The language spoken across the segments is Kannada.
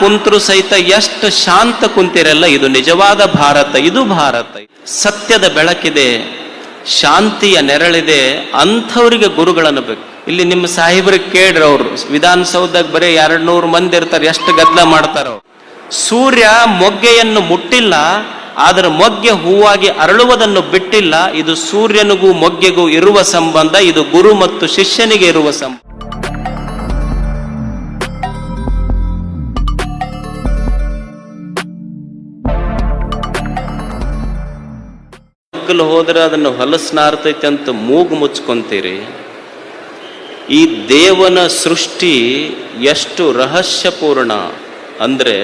ಕುಂತರು ಸಹಿತ ಎಷ್ಟು ಶಾಂತ ಕುಂತಿರಲ್ಲ, ಇದು ನಿಜವಾದ ಭಾರತ, ಇದು ಭಾರತ. ಸತ್ಯದ ಬೆಳಕಿದೆ, ಶಾಂತಿಯ ನೆರಳಿದೆ, ಅಂಥವರಿಗೆ ಗುರುಗಳನ್ನು ಬೇಕು. ಇಲ್ಲಿ ನಿಮ್ಮ ಸಾಹೇಬ್ರಿಗೆ ಕೇಳ್ರಿ ಅವರು, ವಿಧಾನಸೌಧದಾಗ ಬರೀ ಎರಡ್ ನೂರು ಮಂದಿ ಇರ್ತಾರೆ, ಎಷ್ಟು ಗದ್ದಲ ಮಾಡ್ತಾರ. ಸೂರ್ಯ ಮೊಗ್ಗೆಯನ್ನು ಮುಟ್ಟಿಲ್ಲ, ಆದರೆ ಮೊಗ್ಗೆ ಹೂವಾಗಿ ಅರಳುವುದನ್ನು ಬಿಟ್ಟಿಲ್ಲ, ಇದು ಸೂರ್ಯನಿಗೂ ಮೊಗ್ಗೆಗೂ ಇರುವ ಸಂಬಂಧ, ಇದು ಗುರು ಮತ್ತು ಶಿಷ್ಯನಿಗೆ ಇರುವ ಸಂಬಂಧ. ಮಗ್ಗಲು ಹೋದ್ರೆ ಅದನ್ನು ಹೊಲಸ್ನಾರ್ತೈತೆ ಅಂತ ಮೂಗು ಮುಚ್ಕೊಂತೀರಿ. ಈ ದೇವನ ಸೃಷ್ಟಿ ಎಷ್ಟು ರಹಸ್ಯಪೂರ್ಣ ಅಂದರೆ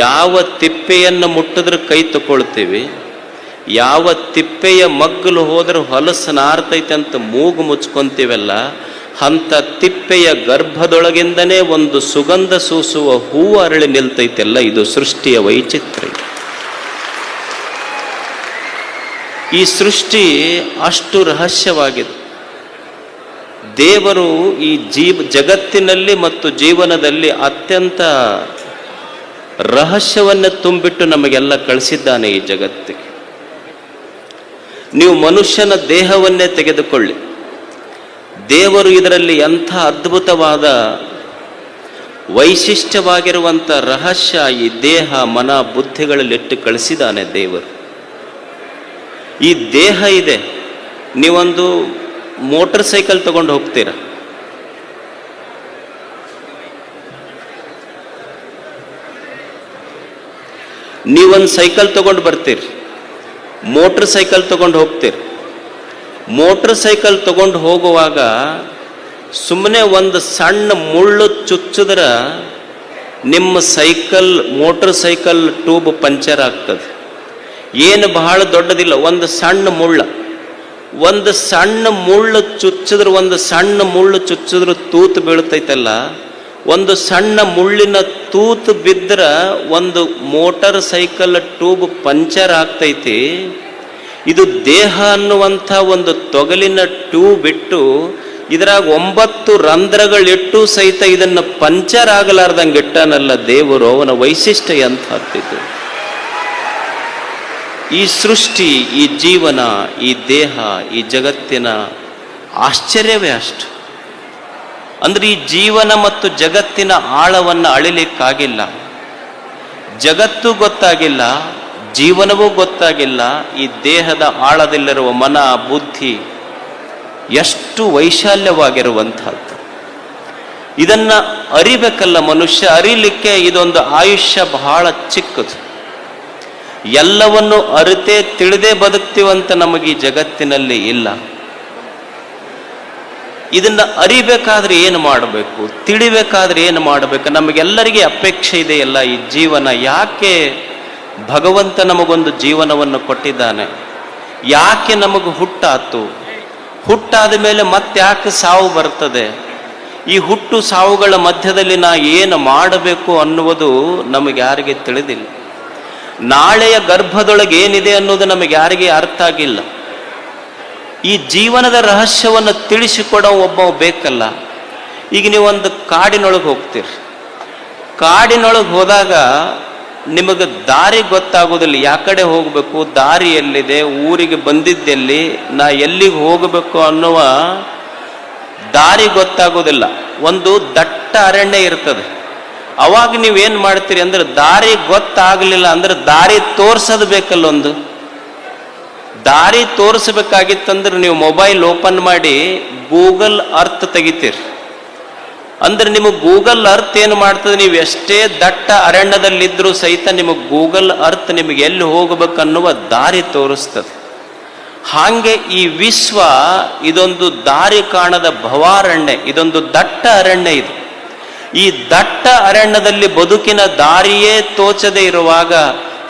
ಯಾವ ತಿಪ್ಪೆಯನ್ನು ಮುಟ್ಟಿದ್ರೆ ಕೈ ತಗೊಳ್ತೀವಿ, ಯಾವ ತಿಪ್ಪೆಯ ಮಗ್ಗಲು ಹೋದ್ರೆ ಹೊಲಸನಾರ್ತೈತೆ ಅಂತ ಮೂಗು ಮುಚ್ಕೊಂತೀವಲ್ಲ ಅಂಥ ತಿಪ್ಪೆಯ ಗರ್ಭದೊಳಗಿಂದನೇ ಒಂದು ಸುಗಂಧ ಸೂಸುವ ಹೂವು ಅರಳಿ ನಿಲ್ತೈತೆಲ್ಲ, ಇದು ಸೃಷ್ಟಿಯ ವೈಚಿತ್ರ್ಯ. ಈ ಸೃಷ್ಟಿ ಅಷ್ಟು ರಹಸ್ಯವಾಗಿದೆ. ದೇವರು ಈ ಜೀವ, ಜಗತ್ತಿನಲ್ಲಿ ಮತ್ತು ಜೀವನದಲ್ಲಿ ಅತ್ಯಂತ ರಹಸ್ಯವನ್ನು ತುಂಬಿಟ್ಟು ನಮಗೆಲ್ಲ ಕಳಿಸಿದ್ದಾನೆ ಈ ಜಗತ್ತಿಗೆ. ನೀವು ಮನುಷ್ಯನ ದೇಹವನ್ನೇ ತೆಗೆದುಕೊಳ್ಳಿ. ದೇವರು ಇದರಲ್ಲಿ ಎಂಥ ಅದ್ಭುತವಾದ ವೈಶಿಷ್ಟ್ಯವಾಗಿರುವಂಥ ರಹಸ್ಯ ಈ ದೇಹ ಮನ ಬುದ್ಧಿಗಳಲ್ಲಿಟ್ಟು ಕಳಿಸಿದ್ದಾನೆ ದೇವರು. ಈ ದೇಹ ಇದೆ. ನೀವೊಂದು ಮೋಟರ್ ಸೈಕಲ್ ತಗೊಂಡು ಹೋಗ್ತೀರ? ನೀವೊಂದು ಸೈಕಲ್ ತಗೊಂಡು ಬರ್ತೀರಿ. ಮೋಟರ್ ಸೈಕಲ್ ತಗೊಂಡು ಹೋಗ್ತೀರಿ. ಮೋಟರ್ ಸೈಕಲ್ ತಗೊಂಡು ಹೋಗುವಾಗ ಸುಮ್ಮನೆ ಒಂದು ಸಣ್ಣ ಮುಳ್ಳು ಚುಚ್ಚಿದ್ರೆ ನಿಮ್ಮ cycle, motor cycle tube puncture ಆಗ್ತದೆ. ಏನು ಬಹಳ ದೊಡ್ಡದಿಲ್ಲ, ಒಂದು ಸಣ್ಣ ಮುಳ್ಳ. ಒಂದು ಸಣ್ಣ ಮುಳ್ಳು ಚುಚ್ಚಿದ್ರೆ, ಒಂದು ಸಣ್ಣ ಮುಳ್ಳು ಚುಚ್ಚಿದ್ರೆ ತೂತು ಬೀಳ್ತೈತಲ್ಲ, ಒಂದು ಸಣ್ಣ ಮುಳ್ಳಿನ ತೂತು ಬಿದ್ದರೆ ಒಂದು ಮೋಟಾರ್ ಸೈಕಲ್ ಟ್ಯೂಬ್ ಪಂಚರ್ ಆಗ್ತೈತಿ. ಇದು ದೇಹ ಅನ್ನುವಂಥ ಒಂದು ತೊಗಲಿನ ಟ್ಯೂಬ್ ಇಟ್ಟು, ಇದ್ರಾಗ ಒಂಬತ್ತು ರಂಧ್ರಗಳಿಟ್ಟು ಸಹಿತ ಇದನ್ನು ಪಂಚರ್ ಆಗಲಾರ್ದಂಗೆ ಇಟ್ಟನಲ್ಲ ದೇವರು, ಅವನ ವೈಶಿಷ್ಟ್ಯ ಎಂಥದ್ದು ಈ ಸೃಷ್ಟಿ, ಈ ಜೀವನ, ಈ ದೇಹ, ಈ ಜಗತ್ತಿನ ಆಶ್ಚರ್ಯವೇ ಅಷ್ಟು. ಅಂದ್ರೆ ಈ ಜೀವನ ಮತ್ತು ಜಗತ್ತಿನ ಆಳವನ್ನು ಅಳಿಲಿಕ್ಕಾಗಿಲ್ಲ. ಜಗತ್ತು ಗೊತ್ತಾಗಿಲ್ಲ, ಜೀವನವೂ ಗೊತ್ತಾಗಿಲ್ಲ, ಈ ದೇಹದ ಆಳದಲ್ಲಿರುವ ಮನ, ಬುದ್ಧಿ ಎಷ್ಟು ವೈಶಾಲ್ಯವಾಗಿರುವಂಥದ್ದು. ಇದನ್ನ ಅರಿಬೇಕಲ್ಲ ಮನುಷ್ಯ, ಅರಿಲಿಕ್ಕೆ ಇದೊಂದು ಆಯುಷ್ಯ ಬಹಳ ಚಿಕ್ಕದು. ಎಲ್ಲವನ್ನು ಅರಿತೇ ತಿಳಿದೇ ಬದುಕ್ತೀವಂತ ನಮಗೆ ಈ ಜಗತ್ತಿನಲ್ಲಿ ಇಲ್ಲ. ಇದನ್ನ ಅರಿಬೇಕಾದ್ರೆ ಏನು ಮಾಡಬೇಕು? ತಿಳಿಬೇಕಾದ್ರೆ ಏನು ಮಾಡಬೇಕು? ನಮಗೆಲ್ಲರಿಗೆ ಅಪೇಕ್ಷೆ ಇದೆಯಲ್ಲ ಈ ಜೀವನ. ಯಾಕೆ ಭಗವಂತ ನಮಗೊಂದು ಜೀವನವನ್ನು ಕೊಟ್ಟಿದ್ದಾನೆ? ಯಾಕೆ ನಮಗೆ ಹುಟ್ಟಾತು? ಹುಟ್ಟಾದ ಮೇಲೆ ಮತ್ತೆ ಯಾಕೆ ಸಾವು ಬರ್ತದೆ? ಈ ಹುಟ್ಟು ಸಾವುಗಳ ಮಧ್ಯದಲ್ಲಿ ನಾ ಏನು ಮಾಡಬೇಕು ಅನ್ನುವುದು ನಮಗೆ ಯಾರಿಗೆ ತಿಳಿದಿಲ್ಲ. ನಾಳೆಯ ಗರ್ಭದೊಳಗೆ ಏನಿದೆ ಅನ್ನೋದು ನಮಗೆ ಯಾರಿಗೆ ಅರ್ಥ ಆಗಿಲ್ಲ. ಈ ಜೀವನದ ರಹಸ್ಯವನ್ನು ತಿಳಿಸಿಕೊಡೋ ಒಬ್ಬ ಬೇಕಲ್ಲ. ಈಗ ನೀವು ಒಂದು ಕಾಡಿನೊಳಗೆ ಹೋಗ್ತೀರಿ. ಕಾಡಿನೊಳಗೆ ಹೋದಾಗ ನಿಮಗೆ ದಾರಿ ಗೊತ್ತಾಗೋದಿಲ್ಲ ಯಾ ಕಡೆ ಹೋಗಬೇಕು, ದಾರಿ ಎಲ್ಲಿದೆ, ಊರಿಗೆ ಬಂದಿದ್ದೆಲ್ಲಿ, ನಾ ಎಲ್ಲಿಗೆ ಹೋಗಬೇಕು ಅನ್ನುವ ದಾರಿ ಗೊತ್ತಾಗೋದಿಲ್ಲ ಒಂದು ದಟ್ಟ ಅರಣ್ಯ ಇರ್ತದೆ. ಅವಾಗ ನೀವೇನು ಮಾಡ್ತೀರಿ ಅಂದ್ರೆ ದಾರಿ ಗೊತ್ತಾಗಲಿಲ್ಲ ಅಂದ್ರೆ ದಾರಿ ತೋರ್ಸೋದು ಬೇಕಲ್ಲೊಂದು. ದಾರಿ ತೋರಿಸ್ಬೇಕಾಗಿತ್ತಂದ್ರೆ ನೀವು ಮೊಬೈಲ್ ಓಪನ್ ಮಾಡಿ ಗೂಗಲ್ ಅರ್ತ್ ತೆಗಿತೀರಿ. ಅಂದ್ರೆ ನಿಮಗೆ ಗೂಗಲ್ ಅರ್ತ್ ಏನು ಮಾಡ್ತದೆ? ನೀವು ಎಷ್ಟೇ ದಟ್ಟ ಅರಣ್ಯದಲ್ಲಿದ್ದರೂ ಸಹಿತ ನಿಮಗೆ ಗೂಗಲ್ ಅರ್ತ್ ನಿಮಗೆ ಎಲ್ಲಿ ಹೋಗಬೇಕನ್ನುವ ದಾರಿ ತೋರಿಸ್ತದೆ. ಹಾಗೆ ಈ ವಿಶ್ವ ಇದೊಂದು ದಾರಿ ಕಾಣದ ಭವಾರಣ್ಯ, ಇದೊಂದು ದಟ್ಟ ಅರಣ್ಯ ಇದು. ಈ ದಟ್ಟ ಅರಣ್ಯದಲ್ಲಿ ಬದುಕಿನ ದಾರಿಯೇ ತೋಚದೆ ಇರುವಾಗ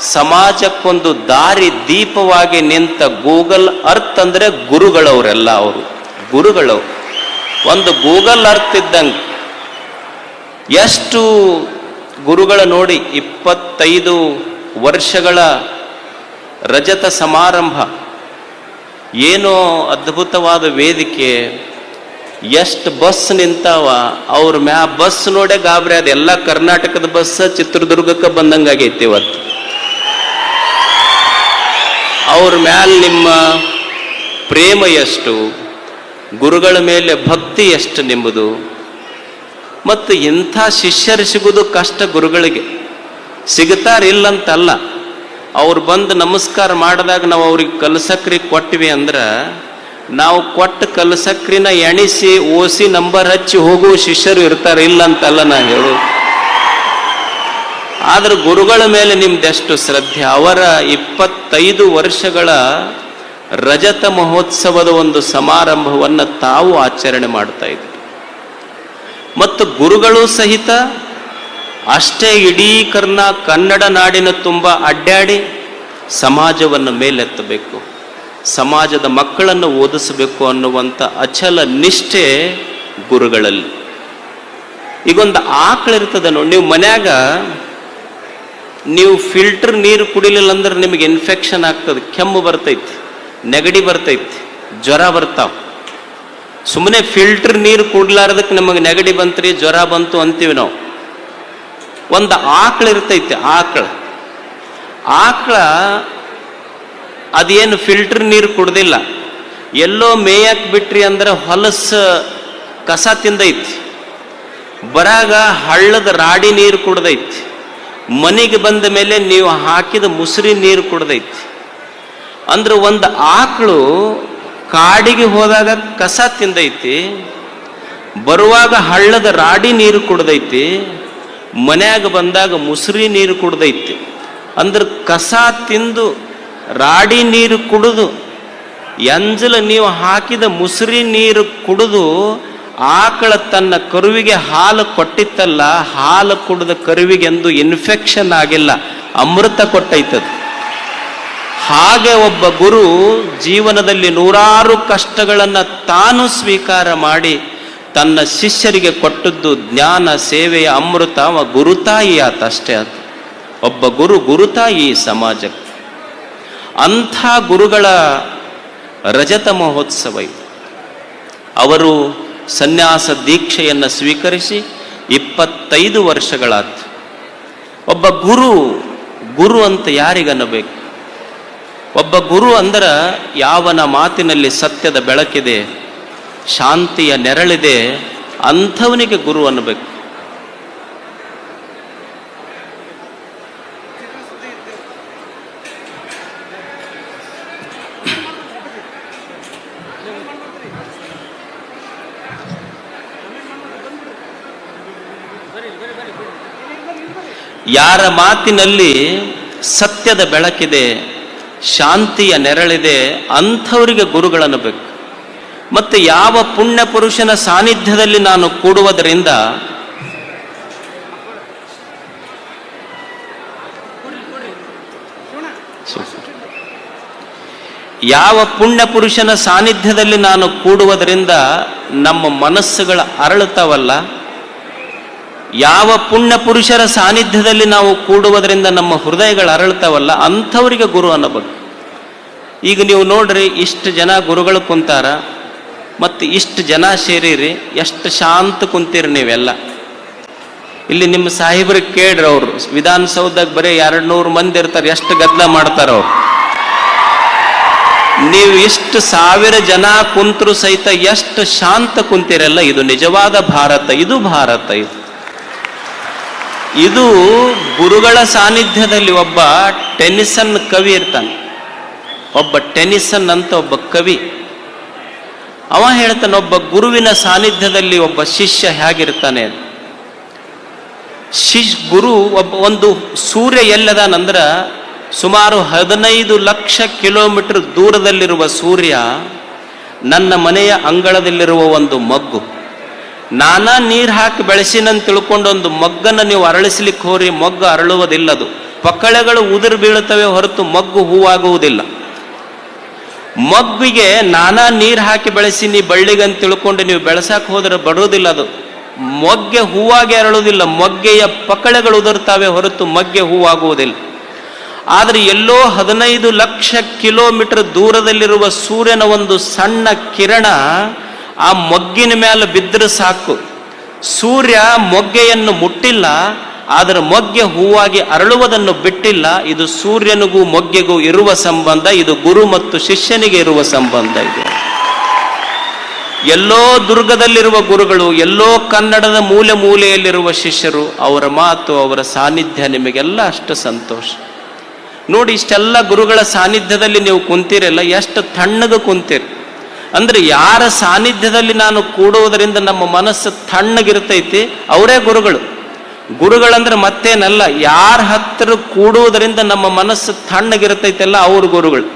ಸಮಾಜಕ್ಕೊಂದು ದಾರಿ ದೀಪವಾಗಿ ನಿಂತ ಗೂಗಲ್ ಅರ್ತ್ ಅಂದ್ರೆ ಗುರುಗಳವರೆಲ್ಲ ಅವರು. ಗುರುಗಳವರು ಒಂದು ಗೂಗಲ್ ಅರ್ತ್ ಇದ್ದಂಗೆ ಎಷ್ಟು ಗುರುಗಳ ನೋಡಿ ಇಪ್ಪತ್ತೈದು ವರ್ಷಗಳ ರಜತ ಸಮಾರಂಭ. ಏನೋ ಅದ್ಭುತವಾದ ವೇದಿಕೆ. ಎಷ್ಟು ಬಸ್ ನಿಂತಾವ, ಅವ್ರ ಮ್ಯಾ ಬಸ್ ನೋಡೇ ಗಾಬರಿ ಅದ ಎಲ್ಲ ಕರ್ನಾಟಕದ ಬಸ್ ಚಿತ್ರದುರ್ಗಕ್ಕೆ ಬಂದಂಗಾಗೈತಿ ಇವತ್ತು. ಅವ್ರ ಮ್ಯಾಲ ನಿಮ್ಮ ಪ್ರೇಮ ಎಷ್ಟು, ಗುರುಗಳ ಮೇಲೆ ಭಕ್ತಿ ಎಷ್ಟು ನಿಮ್ಮದು ಮತ್ತು ಇಂಥ ಶಿಷ್ಯರು ಸಿಗುವುದು ಕಷ್ಟ ಗುರುಗಳಿಗೆ. ಸಿಗ್ತಾರಿಲ್ಲಂತಲ್ಲ ಅವ್ರು ಬಂದು ನಮಸ್ಕಾರ ಮಾಡಿದಾಗ ನಾವು ಅವ್ರಿಗೆ ಕಲಸಕ್ರಿ ಕೊಟ್ವಿ ಅಂದ್ರೆ ನಾವು ಕೊಟ್ಟ ಕಲಸಕ್ರಿನ ಎಣಿಸಿ, ಓಸಿ ನಂಬರ್ ಹಚ್ಚಿ ಹೋಗುವ ಶಿಷ್ಯರು ಇರ್ತಾರೆ ಇಲ್ಲ ಅಂತಲ್ಲ ನಾ ಹೇಳು. ಆದ್ರೆ ಗುರುಗಳ ಮೇಲೆ ನಿಮ್ದೆಷ್ಟು ಶ್ರದ್ಧೆ? ಅವರ ಇಪ್ಪತ್ತೈದು ವರ್ಷಗಳ ರಜತ ಮಹೋತ್ಸವದ ಒಂದು ಸಮಾರಂಭವನ್ನು ತಾವು ಆಚರಣೆ ಮಾಡ್ತಾ ಇದ್ರು. ಮತ್ತು ಗುರುಗಳು ಸಹಿತ ಅಷ್ಟೇ ಇಡೀ ಕರ್ನಾ ಕನ್ನಡ ನಾಡಿನ ತುಂಬ ಅಡ್ಡಾಡಿ ಸಮಾಜವನ್ನು ಮೇಲೆತ್ತಬೇಕು. ಸಮಾಜದ ಮಕ್ಕಳನ್ನು ಓದಿಸಬೇಕು ಅನ್ನುವಂಥ ಅಚಲ ನಿಷ್ಠೆ ಗುರುಗಳಲ್ಲಿ. ಈಗೊಂದು ಆಕಳಿರ್ತದೆ ನೋಡಿ, ನೀವು ಮನ್ಯಾಗ ನೀವು ಫಿಲ್ಟರ್ ನೀರು ಕುಡಿಲಿಲ್ಲ ಅಂದ್ರೆ ನಿಮಗೆ ಇನ್ಫೆಕ್ಷನ್ ಆಗ್ತದೆ. ಕೆಮ್ಮು ಬರ್ತೈತಿ, ನೆಗಡಿ ಬರ್ತೈತಿ, ಜ್ವರ ಬರ್ತಾವ. ಸುಮ್ಮನೆ ಫಿಲ್ಟರ್ ನೀರು ಕುಡ್ಲಾರ್ದಕ್ಕೆ ನಮಗೆ ನೆಗಡಿ ಬಂತ್ರಿ ಜ್ವರ ಬಂತು ಅಂತೀವಿ ನಾವು. ಒಂದು ಆಕಳ ಇರ್ತೈತಿ, ಆಕಳ. ಆಕಳ ಅದೇನು ಫಿಲ್ಟರ್ ನೀರು ಕುಡ್ದಿಲ್ಲ. ಎಲ್ಲೋ ಮೇಯಕ್ ಬಿಟ್ರಿ ಅಂದ್ರೆ ಹೊಲಸ ಕಸ ತಿಂದೈತಿ. ಬರಾಗ ಹಳ್ಳದ ರಾಡಿ ನೀರು ಕುಡ್ದೈತಿ. ಮನೆಗೆ ಬಂದ ಮೇಲೆ ನೀವು ಹಾಕಿದ ಮುಸುರಿ ನೀರು ಕುಡ್ದೈತಿ. ಅಂದ್ರೆ ಒಂದು ಆಕಳು ಕಾಡಿಗೆ ಹೋದಾಗ ಕಸ ತಿಂದೈತಿ. ಬರುವಾಗ ಹಳ್ಳದ ರಾಡಿ ನೀರು ಕುಡ್ದೈತಿ. ಮನ್ಯಾಗ ಬಂದಾಗ ಮುಸುರಿ ನೀರು ಕುಡ್ದೈತಿ. ಅಂದ್ರೆ ಕಸ ತಿಂದು ರಾಡಿ ನೀರು ಕುಡಿದು. ಎಂಜಲ ನೀವು ಹಾಕಿದ ಮುಸುರಿ ನೀರು ಕುಡಿದು, ಆಕಳ ತನ್ನ ಕರುವಿಗೆ ಹಾಲು ಕೊಟ್ಟಿತ್ತಲ್ಲ, ಹಾಲು ಕುಡಿದ ಕರುವಿಗೆಂದು ಇನ್ಫೆಕ್ಷನ್ ಆಗಿಲ್ಲ, ಅಮೃತ ಕೊಟ್ಟೈತದು. ಹಾಗೆ ಒಬ್ಬ ಗುರು ಜೀವನದಲ್ಲಿ ನೂರಾರು ಕಷ್ಟಗಳನ್ನು ತಾನು ಸ್ವೀಕಾರ ಮಾಡಿ ತನ್ನ ಶಿಷ್ಯರಿಗೆ ಕೊಟ್ಟದ್ದು ಜ್ಞಾನ, ಸೇವೆಯ ಅಮೃತ, ಅವ ಗುರುತಾಯಿ ಆತ ಅಷ್ಟೇ ಆತ ಒಬ್ಬ ಗುರು ಗುರುತಾಯಿ ಸಮಾಜಕ್ಕೆ. ಅಂಥ ಗುರುಗಳ ರಜತ ಮಹೋತ್ಸವ ಇದು. ಅವರು ಸನ್ಯಾಸ ದೀಕ್ಷೆಯನ್ನು ಸ್ವೀಕರಿಸಿ ಇಪ್ಪತ್ತೈದು ವರ್ಷಗಳಾತು ಒಬ್ಬ ಗುರು ಗುರು ಅಂತ ಯಾರಿಗನ್ನಬೇಕು? ಒಬ್ಬ ಗುರು ಅಂದ್ರೆ ಯಾವನ ಮಾತಿನಲ್ಲಿ ಸತ್ಯದ ಬೆಳಕಿದೆ, ಶಾಂತಿಯ ನೆರಳಿದೆ, ಅಂಥವನಿಗೆ ಗುರು ಅನ್ನಬೇಕು. ಯಾರ ಮಾತಿನಲ್ಲಿ ಸತ್ಯದ ಬೆಳಕಿದೆ, ಶಾಂತಿಯ ನೆರಳಿದೆ, ಅಂಥವರಿಗೆ ಗುರುಗಳನ್ನು ಬೇಕು. ಮತ್ತು ಯಾವ ಪುಣ್ಯ ಪುರುಷನ ಸಾನ್ನಿಧ್ಯದಲ್ಲಿ ನಾನು ಕೂಡುವುದರಿಂದ ಯಾವ ಪುಣ್ಯ ಪುರುಷನ ಸಾನ್ನಿಧ್ಯದಲ್ಲಿ ನಾನು ಕೂಡುವುದರಿಂದ ನಮ್ಮ ಮನಸ್ಸುಗಳ ಅರಳುತ್ತವಲ್ಲ ಯಾವ ಪುಣ್ಯ ಪುರುಷರ ಸಾನ್ನಿಧ್ಯದಲ್ಲಿ ನಾವು ಕೂಡುವುದರಿಂದ ನಮ್ಮ ಹೃದಯಗಳು ಅರಳ್ತಾವಲ್ಲ, ಅಂಥವರಿಗೆ ಗುರು ಅನ್ನಬೇಕು ಈಗ ನೀವು ನೋಡ್ರಿ, ಇಷ್ಟು ಜನ ಗುರುಗಳು ಕುಂತಾರ, ಮತ್ತು ಇಷ್ಟು ಜನ ಸೇರಿರಿ, ಎಷ್ಟು ಶಾಂತ ಕುಂತೀರಿ ನೀವೆಲ್ಲ. ಇಲ್ಲಿ ನಿಮ್ಮ ಸಾಹೇಬ್ರಿಗೆ ಕೇಳ್ರಿ ಅವರು ವಿಧಾನಸೌಧಕ್ಕೆ ಬರೀ ಎರಡು ನೂರು ಮಂದಿ ಇರ್ತಾರೆ, ಎಷ್ಟು ಗದ್ದಲ ಮಾಡ್ತಾರ ಅವ್ರು. ನೀವು ಇಷ್ಟು ಸಾವಿರ ಜನ ಕುಂತರು ಸಹಿತ ಎಷ್ಟು ಶಾಂತ ಕುಂತಿರಲ್ಲ, ಇದು ನಿಜವಾದ ಭಾರತ, ಇದು ಭಾರತ, ಇದು. ಇದು ಗುರುಗಳ ಸಾನ್ನಿಧ್ಯದಲ್ಲಿ ಒಬ್ಬ ಟೆನಿಸನ್ ಕವಿ ಇರ್ತಾನೆ. ಒಬ್ಬ ಟೆನಿಸನ್ ಅಂತ ಒಬ್ಬ ಕವಿ. ಅವ ಹೇಳ್ತಾನೆ, ಒಬ್ಬ ಗುರುವಿನ ಸಾನ್ನಿಧ್ಯದಲ್ಲಿ ಒಬ್ಬ ಶಿಷ್ಯ ಹೇಗಿರ್ತಾನೆ. ಶಿಶ್ ಗುರು ಒಬ್ಬ ಒಂದು ಸೂರ್ಯ ಎಲ್ಲದಾನಂದ್ರ ಸುಮಾರು ಹದಿನೈದು ಲಕ್ಷ ಕಿಲೋಮೀಟರ್ ದೂರದಲ್ಲಿರುವ ಸೂರ್ಯ ನನ್ನ ಮನೆಯ ಅಂಗಳದಲ್ಲಿರುವ ಒಂದು ಮಗ್ಗು. ನಾನಾ ನೀರು ಹಾಕಿ ಬೆಳೆಸಿನಂತ ತಿಳ್ಕೊಂಡು ಒಂದು ಮಗ್ಗನ್ನು ನೀವು ಅರಳಿಸ್ಲಿಕ್ಕೆ ಹೋರಿ, ಮೊಗ್ಗ ಅರಳುವುದಿಲ್ಲದು. ಪಕ್ಕಳೆಗಳು ಉದುರು ಬೀಳುತ್ತವೆ ಹೊರತು ಮಗ್ಗು ಹೂವಾಗುವುದಿಲ್ಲ. ಮಗ್ಗಿಗೆ ನಾನಾ ನೀರು ಹಾಕಿ ಬೆಳೆಸಿ ನೀ ಬಳ್ಳಿಗಂತ ತಿಳ್ಕೊಂಡು ನೀವು ಬೆಳೆಸಕ್ಕೆ ಹೋದ್ರೆ ಬರುವುದಿಲ್ಲ ಅದು ಮೊಗ್ಗೆ ಹೂವಾಗಿ ಅರಳುವುದಿಲ್ಲ, ಮೊಗ್ಗೆಯ ಪಕ್ಕಳೆಗಳು ಉದುರ್ತಾವೆ ಹೊರತು ಮಗ್ಗೆ ಹೂವಾಗುವುದಿಲ್ಲ. ಆದರೆ ಎಲ್ಲೋ ಹದಿನೈದು ಲಕ್ಷ ಕಿಲೋಮೀಟರ್ ದೂರದಲ್ಲಿರುವ ಸೂರ್ಯನ ಒಂದು ಸಣ್ಣ ಕಿರಣ ಆ ಮೊಗ್ಗಿನ ಮೇಲೆ ಬಿದ್ದರೆ ಸಾಕು. ಸೂರ್ಯ ಮೊಗ್ಗೆಯನ್ನು ಮುಟ್ಟಿಲ್ಲ, ಆದರೆ ಮೊಗ್ಗೆ ಹೂವಾಗಿ ಅರಳುವುದನ್ನು ಬಿಟ್ಟಿಲ್ಲ. ಇದು ಸೂರ್ಯನಿಗೂ ಮೊಗ್ಗೆಗೂ ಇರುವ ಸಂಬಂಧ, ಇದು ಗುರು ಮತ್ತು ಶಿಷ್ಯನಿಗೆ ಇರುವ ಸಂಬಂಧ ಇದೆ. ಎಲ್ಲೋ ದುರ್ಗದಲ್ಲಿರುವ ಗುರುಗಳು, ಎಲ್ಲೋ ಕನ್ನಡದ ಮೂಲೆ ಮೂಲೆಯಲ್ಲಿರುವ ಶಿಷ್ಯರು, ಅವರ ಮಾತು, ಅವರ ಸಾನ್ನಿಧ್ಯ ನಿಮಗೆಲ್ಲ ಅಷ್ಟು ಸಂತೋಷ. ನೋಡಿ, ಇಷ್ಟೆಲ್ಲ ಗುರುಗಳ ಸಾನ್ನಿಧ್ಯದಲ್ಲಿ ನೀವು ಕುಂತಿರಲ್ಲ, ಎಷ್ಟು ತಣ್ಣಗೆ ಕುಂತೀರಿ. ಅಂದ್ರೆ ಯಾರ ಸಾನ್ನಿಧ್ಯದಲ್ಲಿ ನಾನು ಕೂಡುವುದರಿಂದ ನಮ್ಮ ಮನಸ್ಸು ತಣ್ಣಗಿರ್ತೈತಿ? ಅವರೇ ಗುರುಗಳು. ಗುರುಗಳಂದ್ರೆ ಮತ್ತೇನಲ್ಲ, ಯಾರ ಹತ್ತಿರ ಕೂಡುವುದರಿಂದ ನಮ್ಮ ಮನಸ್ಸು ತಣ್ಣಗಿರ್ತೈತಲ್ಲ, ಅವ್ರ ಗುರುಗಳು.